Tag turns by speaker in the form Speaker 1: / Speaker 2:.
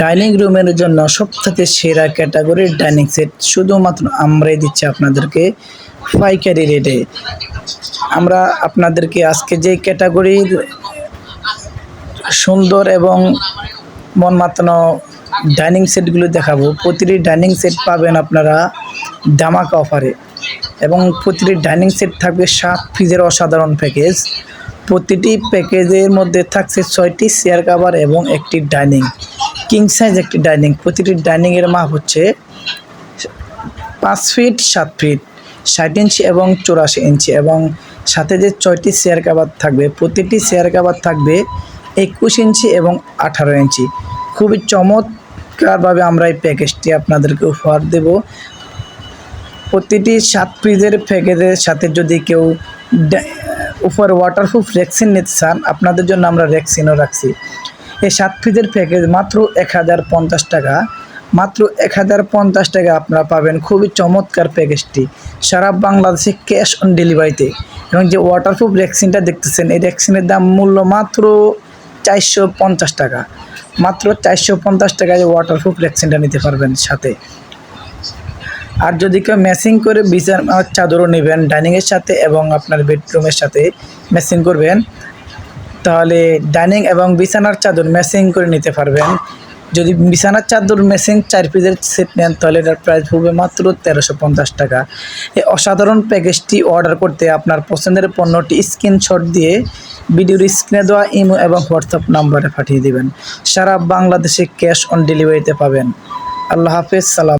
Speaker 1: Dining রুমের জন্য সবথেকে সেরা ক্যাটাগরির ডাইনিং সেট শুধুমাত্র আমরাই দিচ্ছি আপনাদেরকে পাইকারি রেটে। আমরা আপনাদেরকে আজকে যে ক্যাটাগরির সুন্দর এবং মন মাতানো ডাইনিং সেটগুলো দেখাবো, প্রতিটি ডাইনিং সেট পাবেন আপনারা ধামাকা অফারে এবং প্রতিটি ডাইনিং সেট থাকবে সাত পিসের অসাধারণ প্যাকেজ। প্রতিটি প্যাকেজের মধ্যে থাকছে ছয়টি চেয়ার কাভার এবং একটি ডাইনিং। কিং সাইজ একটি ডাইনিং প্রতিটি ডাইনিংয়ের মাপ হচ্ছে পাঁচ ফিট সাত ফিট ষাট ইঞ্চি এবং চুরাশি ইঞ্চি এবং সাথে যে ছয়টি চেয়ার কাভার থাকবে, প্রতিটি চেয়ার কাভার থাকবে একুশ ইঞ্চি এবং আঠারো ইঞ্চি খুবই চমৎকারভাবে আমরা এই প্যাকেজটি আপনাদেরকে উপহার দেব। প্রতিটি সাত পিসের প্যাকেজের সাথে যদি কেউ উপর ওয়াটারপ্রুফ রেক্সিন নিতে চান, আপনাদের জন্য আমরা রেক্সিনও রাখছি। এই সাত পিসের প্যাকেজ মাত্র এক হাজার পঞ্চাশ টাকা। মাত্র এক হাজার পঞ্চাশ টাকা আপনারা পাবেন খুবই চমৎকার প্যাকেজটি সারা বাংলাদেশে ক্যাশ অন ডেলিভারিতে এবং যে ওয়াটারপ্রুফ ভ্যাকসিনটা দেখতেছেন, এই ভ্যাকসিনের দাম মূল্য মাত্র চারশো পঞ্চাশ টাকা। মাত্র চারশো পঞ্চাশ টাকায় ওয়াটারপ্রুফ ভ্যাকসিনটা নিতে পারবেন সাথে। আর যদি কেউ ম্যাচিং করে বিছানার চাদরও নেবেন ডাইনিংয়ের সাথে এবং আপনার বেডরুমের সাথে ম্যাচিং করবেন তাহলে ডাইনিং এবং বিছানার চাদর ম্যাচিং করে নিতে পারবেন। যদি বিছানার চাদর ম্যাচিং চার পিসের সেট নেন, তাহলে এটার প্রাইস হবে মাত্র তেরোশো পঞ্চাশ টাকা। এই অসাধারণ প্যাকেজটি অর্ডার করতে আপনার পছন্দের পণ্যটি স্ক্রিনশট দিয়ে ভিডিওর স্ক্রিনে দেওয়া ইমো এবং হোয়াটসঅ্যাপ নাম্বারে পাঠিয়ে দেবেন। সারা বাংলাদেশে ক্যাশ অন ডেলিভারিতে পাবেন। আল্লাহ হাফেজ, সালাম।